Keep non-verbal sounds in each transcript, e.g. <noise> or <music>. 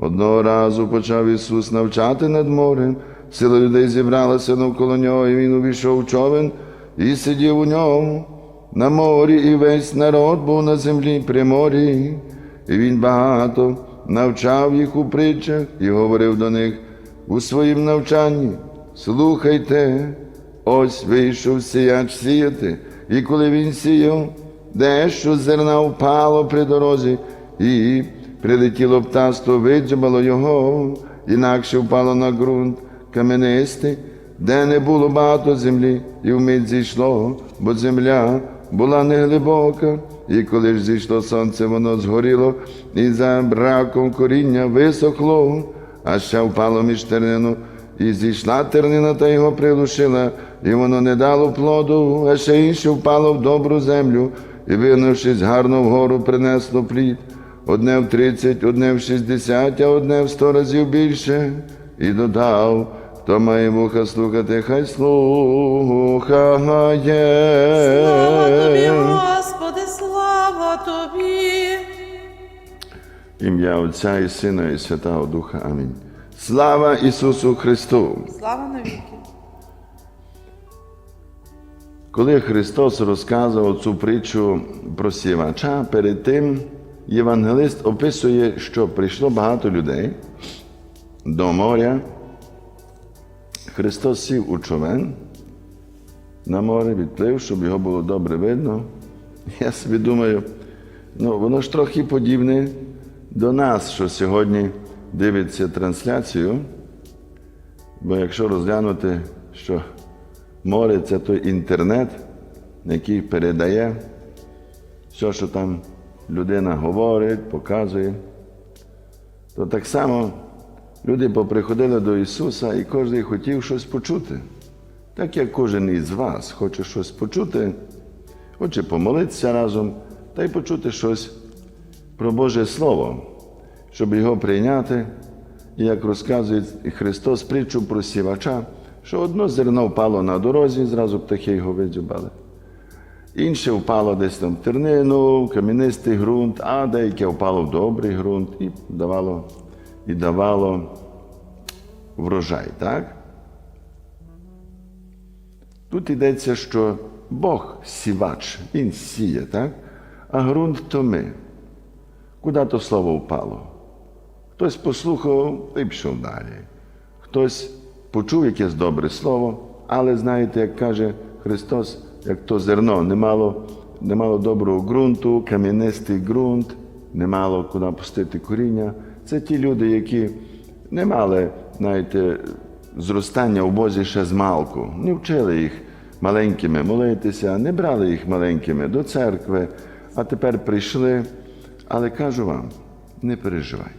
Одного разу почав Ісус навчати над морем. Сила людей зібралася навколо нього, і він увійшов в човен і сидів у ньому на морі, і весь народ був на землі при морі. І він багато навчав їх у притчах і говорив до них у своїм навчанні. Слухайте, ось вийшов сіяч сіяти, і коли він сіяв, дещо зерна впало при дорозі, і прилетіло птаство, виджабало його, інакше впало на ґрунт. Каменистий, де не було багато землі, і вмить зійшло, бо земля була неглибока, і коли ж зійшло сонце, воно згоріло, і за браком коріння висохло, а ще впало між тернину, і зійшла тернина та його прилушила, і воно не дало плоду, а ще інше впало в добру землю, і, винувшись гарно вгору, принесло плід. Одне в тридцять, одне в шістдесят, а одне в сто разів більше. І додав, хто має вуха слухати, хай слухає. Слава тобі, Господи, слава тобі. Ім'я Отця і Сина, і Святого Духа. Амінь. Слава Ісусу Христу! Слава навіки. Коли Христос розказував цю притчу про сівача, перед тим євангелист описує, що прийшло багато людей до моря. Христос сів у човен на море, відплив, щоб його було добре видно. Я собі думаю, ну воно ж трохи подібне до нас, що сьогодні дивиться трансляцію. Бо якщо розглянути, що море це той інтернет, який передає все, що там людина говорить, показує, то так само люди поприходили до Ісуса і кожен хотів щось почути. Так як кожен із вас хоче щось почути, хоче помолитися разом та й почути щось про Боже Слово, щоб його прийняти. І як розказує Христос притчу про сівача, що одно зерно впало на дорозі, зразу птахи його видзюбали. Інше впало десь там в тернину, в кам'янистий ґрунт, а деяке впало в добрий ґрунт і давало, і давало врожай. Так? Тут йдеться, що Бог сівач, Він сіє, так? а ґрунт то ми. Куди то слово впало? Хтось послухав і пішов далі. Хтось почув якесь добре слово, але знаєте, як каже Христос, як то зерно, не мало, не мало доброго ґрунту, кам'янистий ґрунт, не мало куди пустити коріння. Це ті люди, які не мали, знаєте, зростання в Бозі ще з малку, не вчили їх маленькими молитися, не брали їх маленькими до церкви, а тепер прийшли. Але кажу вам, не переживайте.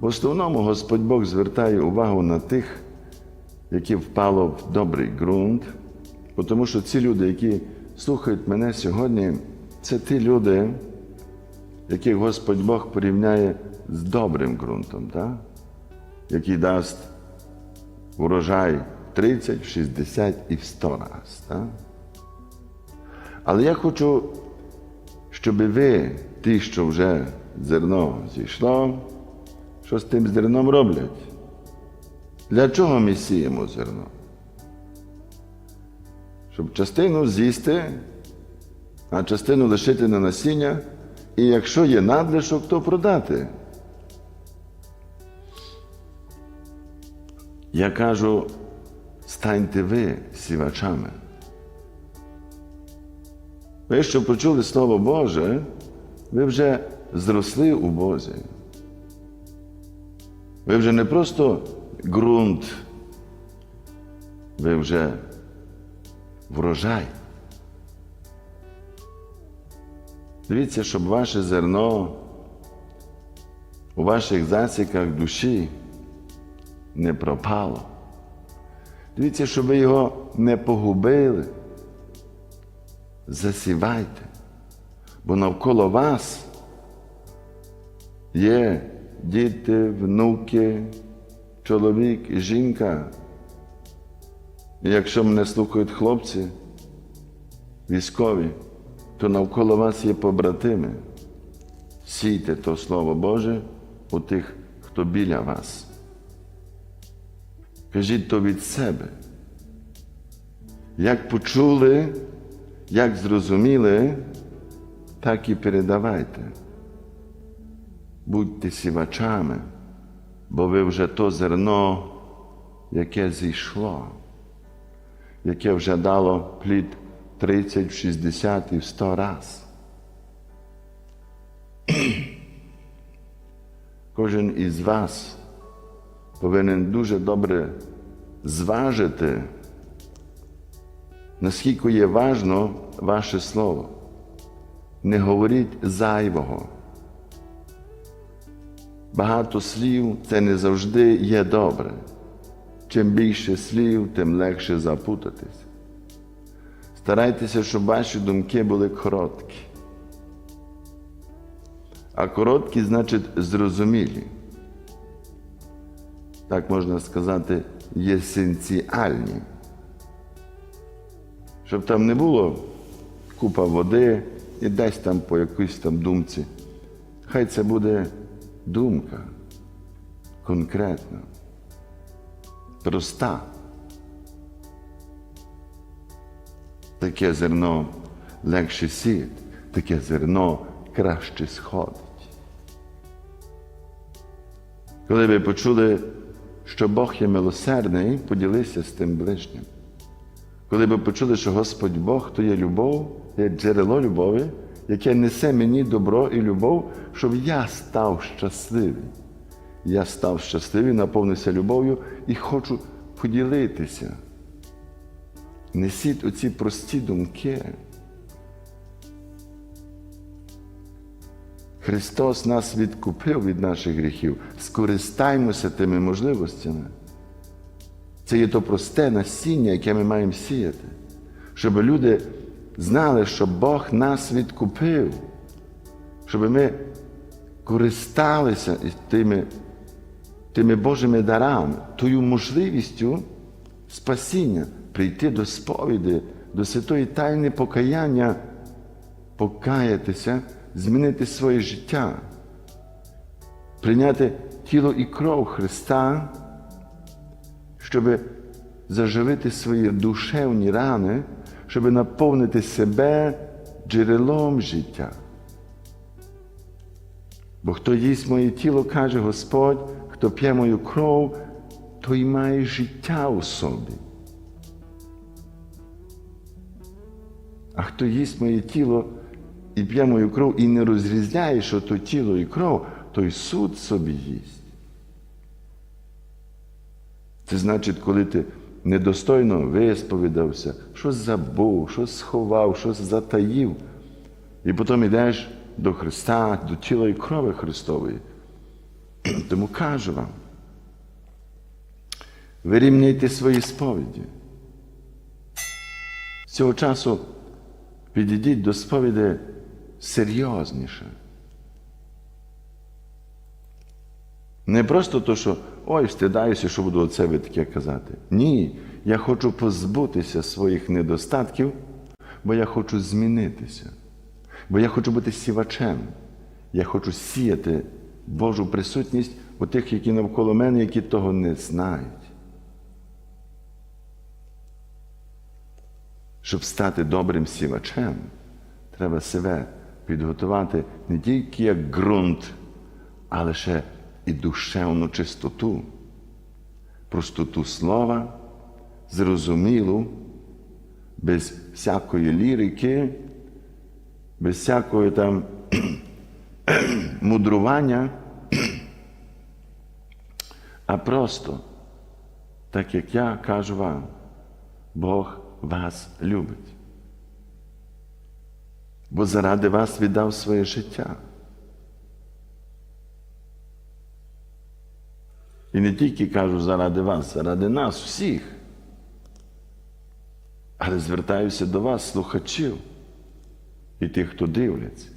В основному Господь Бог звертає увагу на тих, які впало в добрий ґрунт, тому що ці люди, які слухають мене сьогодні, це ті люди, яких Господь Бог порівняє з добрим ґрунтом, так? який дасть урожай 30, 60 і в 100 раз. Так? Але я хочу, щоб ви, ті, що вже зерно зійшло, що з тим зерном роблять? Для чого ми сіємо зерно? Щоб частину з'їсти, а частину лишити на насіння, і якщо є надлишок, то продати. Я кажу, станьте ви сівачами. Ви, що почули Слово Боже, ви вже зросли у Бозі. Ви вже не просто ґрунт, ви вже врожай. Дивіться, щоб ваше зерно у ваших засіках душі не пропало. Дивіться, щоб ви його не погубили. Засівайте, бо навколо вас є діти, внуки, чоловік і жінка. І якщо мене слухають хлопці, військові, то навколо вас є побратими. Сійте то Слово Боже у тих, хто біля вас. Кажіть то від себе. Як почули, як зрозуміли, так і передавайте. Будьте сівачами, бо ви вже то зерно, яке зійшло, яке вже дало плід 30, 60 і в 100 раз. Кожен із вас повинен дуже добре зважити, наскільки є важно ваше слово. Не говоріть зайвого. Багато слів це не завжди є добре. Чим більше слів, тим легше запутатись. Старайтеся, щоб ваші думки були короткі. А короткі значить зрозумілі. Так можна сказати, єсенціальні. Щоб там не було купа води і десь там по якійсь там думці. Хай це буде думка конкретна, проста. Таке зерно легше сіяти, таке зерно краще сходить. Коли ви почули, що Бог є милосердний, поділися з тим ближнім. Коли ви почули, що Господь Бог то є любов, є джерело любові, яке несе мені добро і любов, щоб я став щасливий. Я став щасливий, наповнився любов'ю і хочу поділитися. Несіть оці прості думки. Христос нас відкупив від наших гріхів. Скористаймося тими можливостями. Це є то просте насіння, яке ми маємо сіяти, щоб люди знали, що Бог нас відкупив, щоб ми користалися тими, тими Божими дарами, тою можливістю спасіння, прийти до сповіді, до святої тайни покаяння, покаятися, змінити своє життя, прийняти тіло і кров Христа щоб заживити свої душевні рани, щоб наповнити себе джерелом життя. Бо хто їсть моє тіло, каже Господь, хто п'є мою кров, той має життя у собі. А хто їсть моє тіло і п'є мою кров і не розрізняє, що то тіло і кров, той суд собі їсть. Це значить, коли ти недостойно висповідався, щось забув, щось сховав, щось затаїв, і потім йдеш до Христа, до тіла і крови Христової. <clears throat> Тому кажу вам, вирівняйте свої сповіді. З цього часу підійдіть до сповіді серйозніше. Не просто то, що ой, встидаюся, що буду оце ви таке казати. Ні, я хочу позбутися своїх недостатків, бо я хочу змінитися. Бо я хочу бути сівачем. Я хочу сіяти Божу присутність у тих, які навколо мене, які того не знають. Щоб стати добрим сівачем, треба себе підготувати не тільки як ґрунт, але ще і душевну чистоту, простоту слова, зрозумілу, без всякої лірики, без всякої там <clears throat> мудрування, а просто, так як я кажу вам, Бог вас любить. Бо заради вас віддав своє життя. І не тільки кажу заради вас, заради нас всіх. Але звертаюся до вас, слухачів і тих, хто дивляться.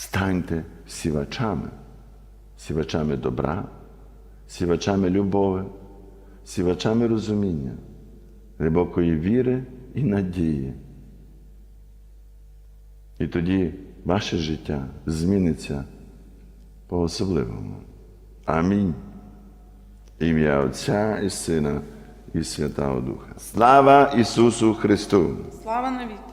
Станьте сівачами, сівачами добра, сівачами любові, сівачами розуміння, глибокої віри і надії. І тоді ваше життя зміниться по-особливому. Амінь. Ім'я Отця і Сина і Святого Духа. Слава Ісусу Христу! Слава навіки.